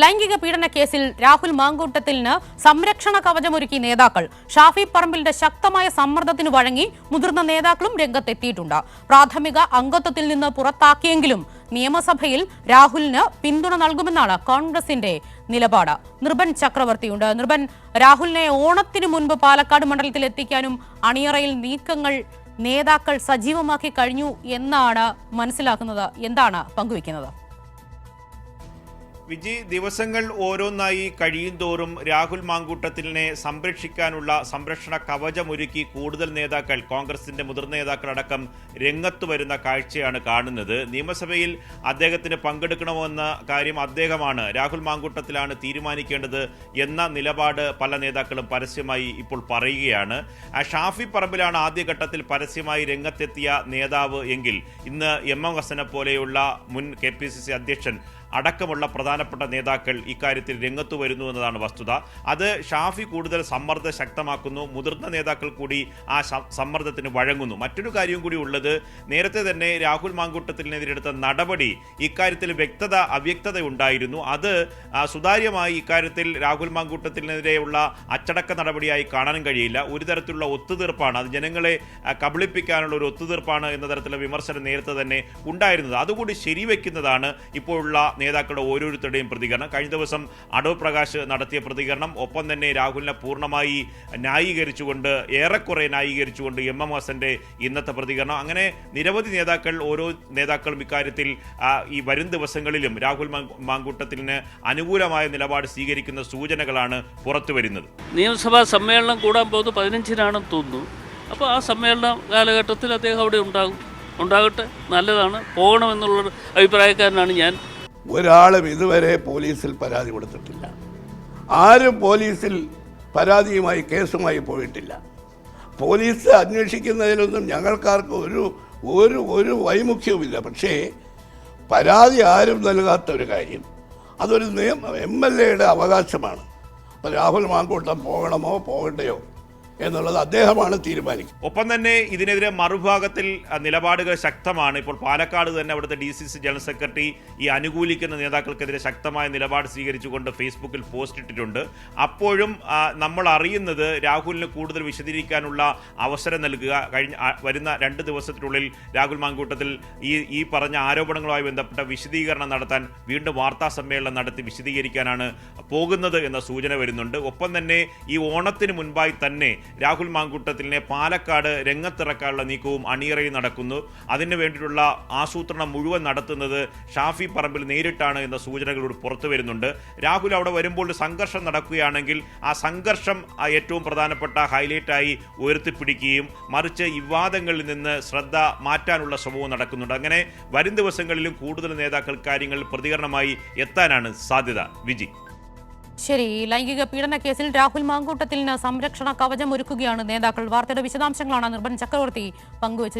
ലൈംഗിക പീഡന കേസിൽ രാഹുൽ മാങ്കൂട്ടത്തിന് സംരക്ഷണ കവചമൊരുക്കി നേതാക്കൾ. ഷാഫി പറമ്പിലിന്റെ ശക്തമായ സമ്മർദ്ദത്തിന് വഴങ്ങി മുതിർന്ന നേതാക്കളും രംഗത്തെത്തിയിട്ടുണ്ട്. പ്രാഥമിക അംഗത്വത്തിൽ നിന്ന് പുറത്താക്കിയെങ്കിലും നിയമസഭയിൽ രാഹുലിന് പിന്തുണ നൽകുമെന്നാണ് കോൺഗ്രസിന്റെ നിലപാട്. നിർബൻ ചക്രവർത്തിയുണ്ട്. നിർബൻ രാഹുലിനെ ഓണത്തിന് മുൻപ് പാലക്കാട് മണ്ഡലത്തിൽ എത്തിക്കാനും അണിയറയിൽ നീക്കങ്ങൾ നേതാക്കൾ സജീവമാക്കി കഴിഞ്ഞു എന്നാണ് മനസ്സിലാക്കുന്നത്. എന്താണ് പങ്കുവയ്ക്കുന്നത്? വിജി ദിവസങ്ങൾ ഓരോന്നായി കഴിയും തോറും രാഹുൽ മാങ്കൂട്ടത്തിലിനെ സംരക്ഷിക്കാനുള്ള സംരക്ഷണ കവചമൊരുക്കി കൂടുതൽ നേതാക്കൾ കോൺഗ്രസിന്റെ മുതിർന്ന നേതാക്കളടക്കം രംഗത്ത് വരുന്ന കാഴ്ചയാണ് കാണുന്നത്. നിയമസഭയിൽ അദ്ദേഹത്തിന് പങ്കെടുക്കണമെന്ന കാര്യം അദ്ദേഹമാണ് രാഹുൽ മാങ്കൂട്ടത്തിലാണ് തീരുമാനിക്കേണ്ടത് എന്ന നിലപാട് പല നേതാക്കളും പരസ്യമായി ഇപ്പോൾ പറയുകയാണ്. ഷാഫി പറമ്പിലാണ് ആദ്യഘട്ടത്തിൽ പരസ്യമായി രംഗത്തെത്തിയ നേതാവ് എങ്കിൽ ഇന്ന് എം എം ഹസനെ പോലെയുള്ള മുൻ കെ പി സി സി അധ്യക്ഷൻ അടക്കമുള്ള പ്രധാനപ്പെട്ട നേതാക്കൾ ഇക്കാര്യത്തിൽ രംഗത്തു വരുന്നു എന്നതാണ് വസ്തുത. അത് ഷാഫി കൂടുതൽ സമ്മർദ്ദം ശക്തമാക്കുന്നു. മുതിർന്ന നേതാക്കൾ കൂടി ആ സമ്മർദ്ദത്തിന് വഴങ്ങുന്നു. മറ്റൊരു കാര്യം കൂടി ഉള്ളത് നേരത്തെ തന്നെ രാഹുൽ മാങ്കൂട്ടത്തിനെതിരെ എടുത്ത നടപടി ഇക്കാര്യത്തിൽ വ്യക്തത അവ്യക്തത ഉണ്ടായിരുന്നു. അത് സുതാര്യമായി ഇക്കാര്യത്തിൽ രാഹുൽ മാങ്കൂട്ടത്തിനെതിരെയുള്ള അച്ചടക്ക നടപടിയായി കാണാൻ കഴിയില്ല. ഒരു തരത്തിലുള്ള ഒത്തുതീർപ്പാണ്. അത് ജനങ്ങളെ കബളിപ്പിക്കാനുള്ള ഒരു ഒത്തുതീർപ്പാണ് എന്ന തരത്തിലുള്ള വിമർശനം നേരത്തെ തന്നെ ഉണ്ടായിരുന്നത്. അതുകൂടി ശരിവെക്കുന്നതാണ് ഇപ്പോഴുള്ള നേതാക്കളുടെ ഓരോരുത്തരുടെയും പ്രതികരണം. കഴിഞ്ഞ ദിവസം അടവ് പ്രകാശ് നടത്തിയ പ്രതികരണം. ഒപ്പം തന്നെ രാഹുലിനെ പൂർണമായി ന്യായീകരിച്ചുകൊണ്ട് ഏറെക്കുറെ ന്യായീകരിച്ചുകൊണ്ട് എം എം ഹസന്റെ ഇന്നത്തെ പ്രതികരണം. അങ്ങനെ നിരവധി നേതാക്കൾ ഓരോ നേതാക്കളും ഇക്കാര്യത്തിൽ ഈ വരും ദിവസങ്ങളിലും രാഹുൽ മാങ്കു- മാങ്കൂട്ടത്തിന് അനുകൂലമായ നിലപാട് സ്വീകരിക്കുന്ന സൂചനകളാണ് പുറത്തു വരുന്നത്. നിയമസഭാ സമ്മേളനം കൂടാൻ പോകുന്നത് പതിനഞ്ചിനാണെന്ന് തോന്നുന്നു. അപ്പോൾ ആ സമ്മേളന കാലഘട്ടത്തിൽ അദ്ദേഹം അവിടെ ഉണ്ടാകും. ഉണ്ടാകട്ടെ നല്ലതാണ് പോകണമെന്നുള്ളൊരു അഭിപ്രായക്കാരനാണ് ഞാൻ. ഒരാളും ഇതുവരെ പോലീസിൽ പരാതി കൊടുത്തിട്ടില്ല. ആരും പോലീസിൽ പരാതിയുമായി കേസുമായി പോയിട്ടില്ല. പോലീസ് അന്വേഷിക്കുന്നതിലൊന്നും ഞങ്ങൾക്കാർക്ക് ഒരു ഒരു ഒരു വൈമുഖ്യവുമില്ല പക്ഷേ പരാതി ആരും നൽകാത്ത ഒരു കാര്യം അതൊരു നിയമ എം എൽ എയുടെ അവകാശമാണ്. അപ്പോൾ രാഹുൽ മാങ്കൂട്ടം പോകണമോ പോകണ്ടയോ? എന്നുള്ളത് അദ്ദേഹമാണ് തീരുമാനിക്കുന്നത്. ഒപ്പം തന്നെ ഇതിനെതിരെ മറുഭാഗത്തിൽ നിലപാടുകൾ ശക്തമാണ്. ഇപ്പോൾ പാലക്കാട് തന്നെ അവിടുത്തെ D C C general secretary ഈ അനുകൂലിക്കുന്ന നേതാക്കൾക്കെതിരെ ശക്തമായ നിലപാട് സ്വീകരിച്ചുകൊണ്ട് ഫേസ്ബുക്കിൽ പോസ്റ്റ് ഇട്ടിട്ടുണ്ട്. അപ്പോഴും നമ്മൾ അറിയുന്നത് രാഹുലിന് കൂടുതൽ വിശദീകരിക്കാനുള്ള അവസരം നൽകുക. കഴിഞ്ഞ വരുന്ന രണ്ട് ദിവസത്തിനുള്ളിൽ രാഹുൽ മാങ്കൂട്ടത്തിൽ ഈ ഈ പറഞ്ഞ ആരോപണങ്ങളുമായി ബന്ധപ്പെട്ട വിശദീകരണം നടത്താൻ വീണ്ടും വാർത്താ സമ്മേളനം നടത്തി വിശദീകരിക്കാനാണ് പോകുന്നത് എന്ന സൂചന വരുന്നുണ്ട്. ഒപ്പം തന്നെ ഈ ഓണത്തിന് മുൻപായി തന്നെ രാഹുൽ മാങ്കൂട്ടത്തിലിനെ പാലക്കാട് രംഗത്തിറക്കാനുള്ള നീക്കവും അണിയറയിൽ നടക്കുന്നു. അതിനു വേണ്ടിയിട്ടുള്ള ആസൂത്രണം മുഴുവൻ നടത്തുന്നത് ഷാഫി പറമ്പിൽ നേരിട്ടാണ് എന്ന സൂചനകളോട് പുറത്തു വരുന്നുണ്ട്. രാഹുൽ അവിടെ വരുമ്പോൾ സംഘർഷം നടക്കുകയാണെങ്കിൽ ആ സംഘർഷം ഏറ്റവും പ്രധാനപ്പെട്ട ഹൈലൈറ്റായി ഉയർത്തിപ്പിടിക്കുകയും മറിച്ച് വിവാദങ്ങളിൽ നിന്ന് ശ്രദ്ധ മാറ്റാനുള്ള ശ്രമവും നടക്കുന്നുണ്ട്. അങ്ങനെ വരും ദിവസങ്ങളിലും കൂടുതൽ നേതാക്കൾ കാര്യങ്ങളിൽ പ്രതികരണമായി എത്താനാണ് സാധ്യത. വിജി. ശരി ലൈംഗിക പീഡന കേസിൽ രാഹുൽ മാങ്കൂട്ടത്തിന് സംരക്ഷണ കവചം ഒരുക്കുകയാണ് നേതാക്കൾ. വാർത്തയുടെ വിശദാംശങ്ങളാണ് നിർബൻ ചക്രവർത്തി പങ്കുവച്ചത്